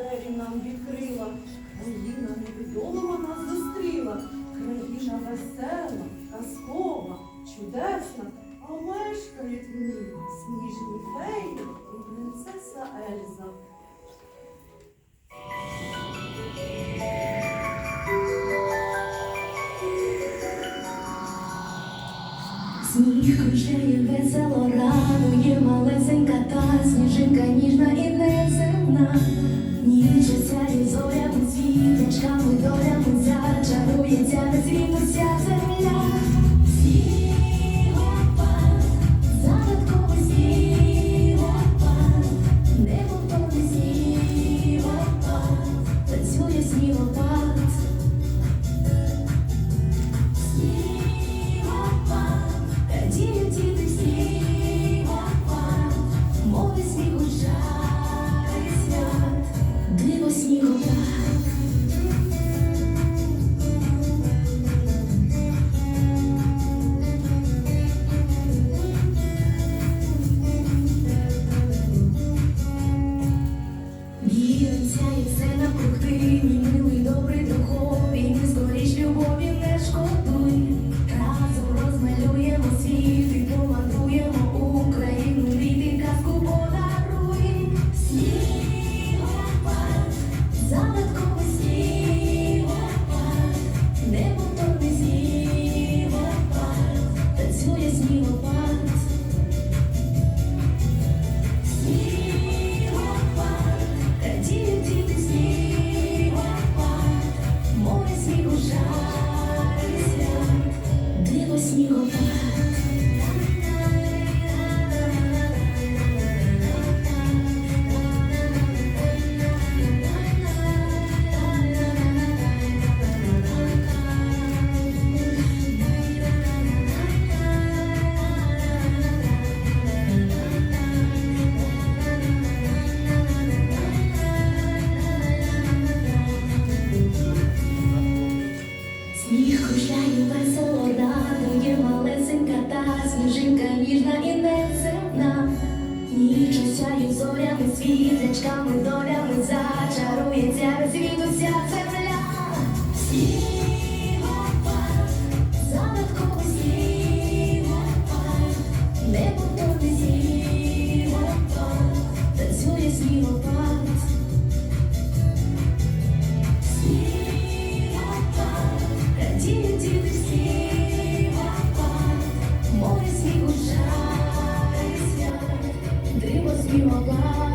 двері нам відкрила. Країна невідома нас зустріла. Країна весела, казкова, чудесна, а мешкають в ній сніжні феї і принцеса Ельза. Сніг кружляє весело радує малесенька та сніжинка ніжна і неземна. 지고 Сміх кружляє весело радує малесенька та сніжинка ніжна і неземна. Ніч осяє зорями, світлячками, долями зачарується, розвітуся земля. you alive.